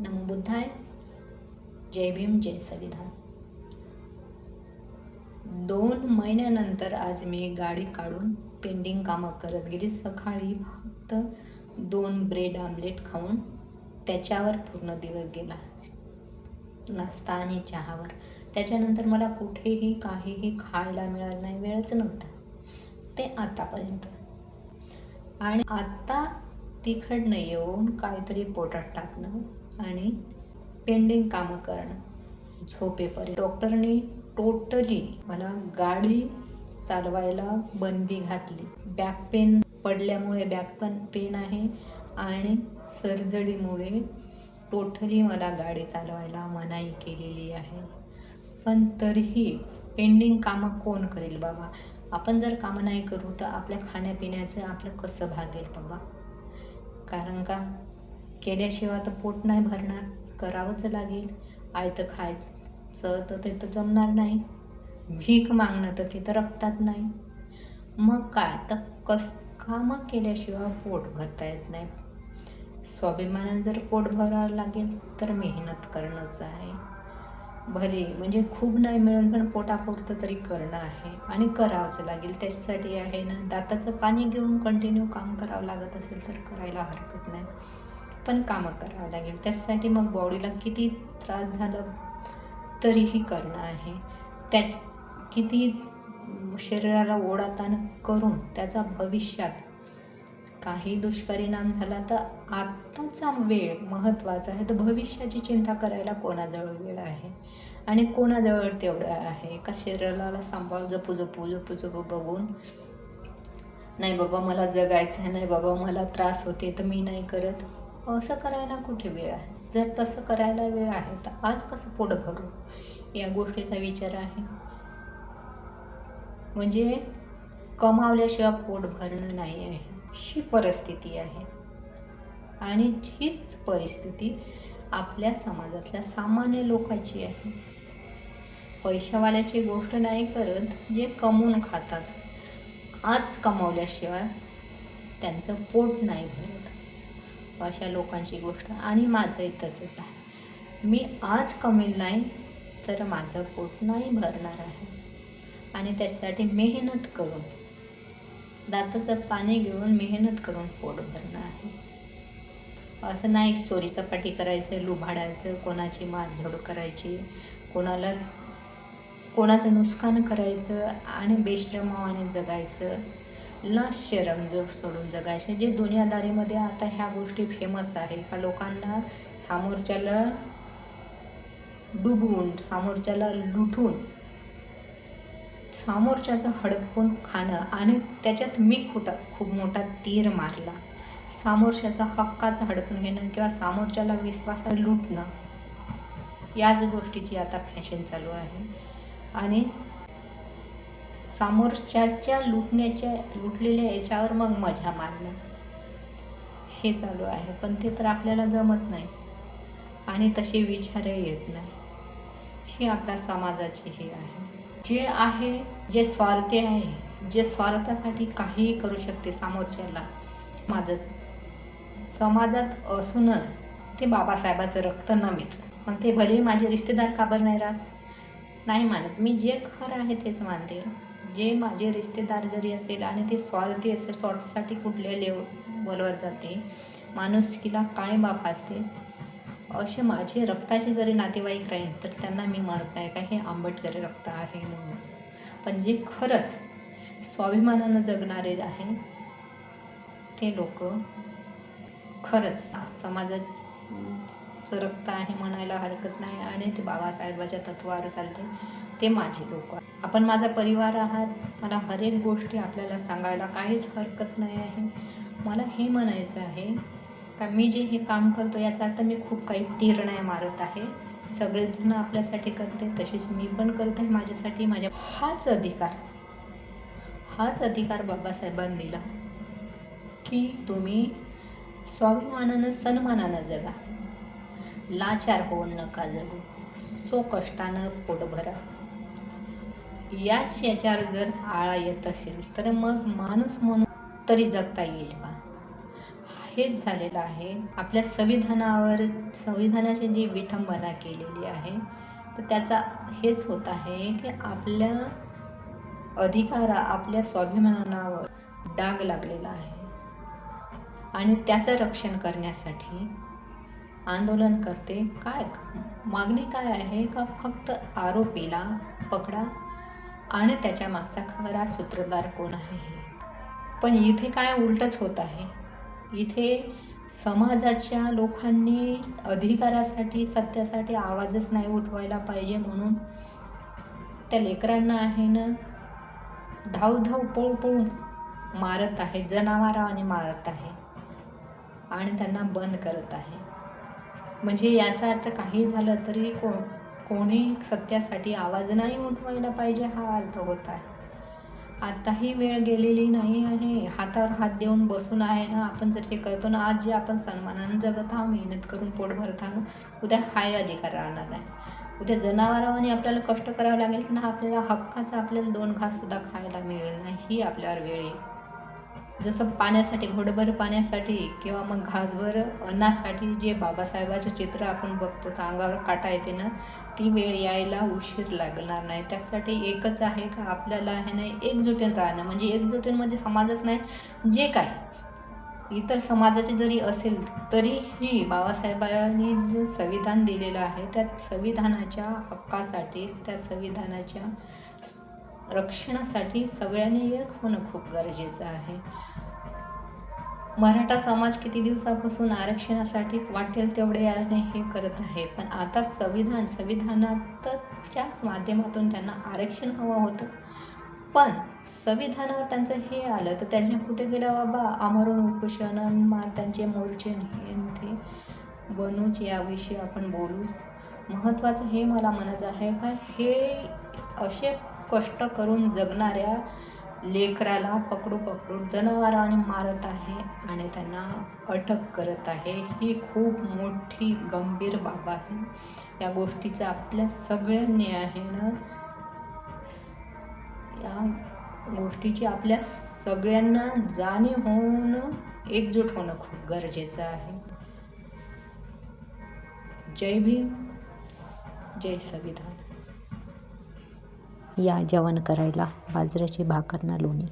नमो बुद्धाय जय भीम जय संविधान. दोन महिन्यानंतर आज मी गाडी काढून पेंडिंग कामं करत गेली. सकाळी फक्त दोन ब्रेड आमलेट खाऊन त्याच्यावर पूर्ण दिवस गेला. नाश्ता आणि चहावर. त्याच्यानंतर मला कुठेही काहीही खायला मिळालं नाही. वेळच नव्हता. ते आतापर्यंत. आणि आत्ता तिखडनं येऊन काहीतरी पोटात टाकणं आणि पेंडिंग कामं करणं झोपेपर्यंत. डॉक्टरने टोटली मला गाडी चालवायला बंदी घातली. बॅक पेन पडल्यामुळे बॅक पण पेन आहे आणि सर्जरीमुळे टोटली मला गाडी चालवायला मनाई केलेली आहे. पण तरीही पेंडिंग कामं कोण करेल बाबा? आपण जर कामं नाही करू तर आपल्या खाण्यापिण्याचं आपलं कसं भागेल बाबा? कारण का? केल्याशिवाय तर पोट नाही भरणार. करावंच लागेल. आयतं खायचं तर ते तर जमणार नाही. भीक मागणं तर तिथं रक्तात नाही. मग काय तर कस कामं केल्याशिवाय पोट भरता येत नाही. स्वाभिमानानं जर पोट भरावं लागेल तर मेहनत करणंच आहे. भले म्हणजे खूप नाही मिळून पण पोटापुरतं तरी करणं आहे. आणि करावंच लागेल. त्याच्यासाठी आहे ना दाताचं पाणी घेऊन कंटिन्यू काम करावं लागत असेल तर करायला हरकत नाही. पण कामं करावं लागेल. त्याचसाठी मग बॉडीला किती त्रास झाला तरीही करणं आहे. त्या किती शरीराला ओढाताण करून त्याचा भविष्यात काही दुष्परिणाम झाला तर आत्ताचा वेळ महत्त्वाचा आहे. तर भविष्याची चिंता करायला कोणाजवळ वेळ आहे? आणि कोणाजवळ तेवढं आहे? का शरीराला सांभाळ जपू जपू जपू जपू बघून नाही बाबा मला जगायचं आहे नाही बाबा मला त्रास होते तर मी नाही करत. असं करायला कुठे वेळ आहे? जर तसं करायला वेळ आहे तर आज कसं पोट भरू या गोष्टीचा विचार आहे. म्हणजे कमावल्याशिवाय पोट भरणं नाही आहे. ही परिस्थिती आहे. आणि हीच परिस्थिती आपल्या समाजातल्या सामान्य लोकांची आहे. पैशावाल्याची गोष्ट नाही करत जे कमवून खातात. आज कमावल्याशिवाय त्यांचं पोट नाही भरत. अशा लोकांची गोष्ट. आणि माझंही तसंच आहे. मी आज कमी नाही तर माझं पोट नाही भरणार आहे. आणि त्याच्यासाठी मेहनत करून दाताचं पाणी घेऊन मेहनत करून पोट भरणं आहे. असं नाही चोरी चपाटी करायचं लुभाडायचं कोणाची मारझोड करायची कोणाला कोणाचं नुकसान करायचं आणि बेश्रमावाने जगायचं. ला शरम जो सोडून जगायचे. जे दुनियादारीमध्ये आता ह्या गोष्टी फेमस आहे का लोकांना सामोरच्याला डुबवून सामोरच्याला लुटून समोरच्याचं हडपून खाणं आणि त्याच्यात मी खोटा खूप मोठा तीर मारला. सामोरच्याचा हक्काचं हडपून घेणं किंवा सामोरच्याला विश्वासात लुटणं याच गोष्टीची आता फॅशन चालू आहे. आणि सामोरच्याच्या लुटण्याच्या लुटलेल्या याच्यावर मग मजा मारणं. हे चालू आहे. पण ते तर आपल्याला जमत नाही. आणि तसे विचारही येत नाही. ही आपल्या समाजाची हे आहे. जे आहे जे स्वार्थी आहे जे स्वार्थासाठी काहीही करू शकते समोरच्याला माझं समाजात असून ते बाबासाहेबाचं रक्त नमीच मग ते भले माझे रिश्तेदार काबर नाही राहत? नाही मानत. मी जे खरं आहे तेच मानते. जे माझे रिश्तेदार जरी असेल आणि ते स्वार्थी असेल स्वार्थासाठी कुठल्या लेवलवर जाते माणुसकीला काय बाप असते. असे माझे रक्ताचे जरी नातेवाईक राहील तर त्यांना मी म्हणत नाही का हे आंबटकरी रक्त आहे म्हणून. पण जे खरंच स्वाभिमानानं जगणारे आहे ते लोक खरंच समाजाचं रक्त आहे म्हणायला हरकत नाही आणि ते बाबासाहेबाच्या तत्वावर चालते. ते माझे लोक आपण माझा परिवार आहात. मला हर एक गोष्टी आपल्याला सांगायला काहीच हरकत नाही आहे. मला हे म्हणायचं आहे का मी जे हे काम करतो याचा अर्थ मी खूप काही निर्णय मारत आहे. सगळेजण आपल्यासाठी करते तशीच मी पण करते माझ्यासाठी. माझ्या हाच अधिकार हाच अधिकार बाबासाहेबांनी दिला की तुम्ही स्वाभिमानानं सन्मानानं जगा. लाचार होऊन नका जगू. सो कष्टानं पोट भरा. याच याच्यावर जर आळा येत असेल तर मग माणूस म्हणून तरी जगता येईल का? हेच झालेलं आहे. आपल्या संविधानावर संविधानाची जी विठंबना केलेली आहे तर त्याचा हेच होत आहे की आपल्या अधिकारा आपल्या स्वाभिमानावर डाग लागलेला आहे. आणि त्याचं रक्षण करण्यासाठी आंदोलन करते. काय मागणी काय आहे का? फक्त आरोपीला पकडा. आणि त्याच्या मागचा खरा सूत्रधार कोण आहे पण इथे काय उलटच होत आहे. इथे समाजाच्या लोकांनी अधिकारासाठी सत्यासाठी आवाजच नाही उठवायला पाहिजे म्हणून त्या लेकरांना आहे ना धाव धाव पळू पळू मारत आहे जनावराने मारत आहे आणि त्यांना बंद करत आहे. म्हणजे याचा अर्थ काही झालं तरी कोण? कोणी सत्यासाठी आवाज नाही उठवायला पाहिजे हा अर्थ होत आहे. आताही वेळ गेलेली नाही आहे. हातावर हात देऊन बसून आहे ना आपण जर हे करतो ना आज जे आपण सन्मानानं जगत आहोत मेहनत करून पोट भरत आहोत उद्या हाय अधिकार राहणार आहे उद्या जनावरांनी आपल्याला कष्ट करावं लागेल पण आपल्याला हक्काचा आपल्याला दोन घाससुद्धा खायला मिळेल नाही ही आपल्यावर वेळ येईल. जसं पाण्यासाठी घोडभर पाण्यासाठी किंवा मग घासभर अन्नासाठी जे बाबासाहेबाचे चित्र आपण बघतो तर अंगावर काटा येते ना ती वेळ यायला उशीर लागणार नाही. त्यासाठी एकच आहे का आपल्याला आहे ना एकजुटीन राहणं. म्हणजे एकजुटीन म्हणजे समाजच नाही जे काय. इतर समाजाचे जरी असेल तरीही बाबासाहेबांनी जे संविधान दिलेलं आहे त्या संविधानाच्या हक्कासाठी त्या संविधानाच्या रक्षणासाठी सगळ्यांनी एक होणं खूप गरजेचं आहे. मराठा समाज किती दिवसापासून आरक्षणासाठी वाटेल तेवढे याने हे करत आहे पण आता संविधान संविधानातच्याच माध्यमातून त्यांना आरक्षण हवं होतं. पण संविधानावर त्यांचं हे आलं तर त्यांच्या कुठे गेल्या बाबा? आमरण उपोषण त्यांचे मोर्चे ते बनूच याविषयी आपण बोलूच. महत्त्वाचं हे मला म्हणायचं आहे का? हे असे कष्ट करून जगणाऱ्या लेकराला पकडू पकडू जनावरांनी मारत आहे आणि त्यांना अटक करत आहे. ही खूप मोठी गंभीर बाब आहे. या गोष्टीचं आपल्या सगळ्यांनी आहे ना? या गोष्टीची आपल्या सगळ्यांना जाणीव होऊन एकजूट होणं खूप गरजेचं आहे. जय भीम जय संविधान. या जेवण करायला बाजरीची भाकर ना लोणी.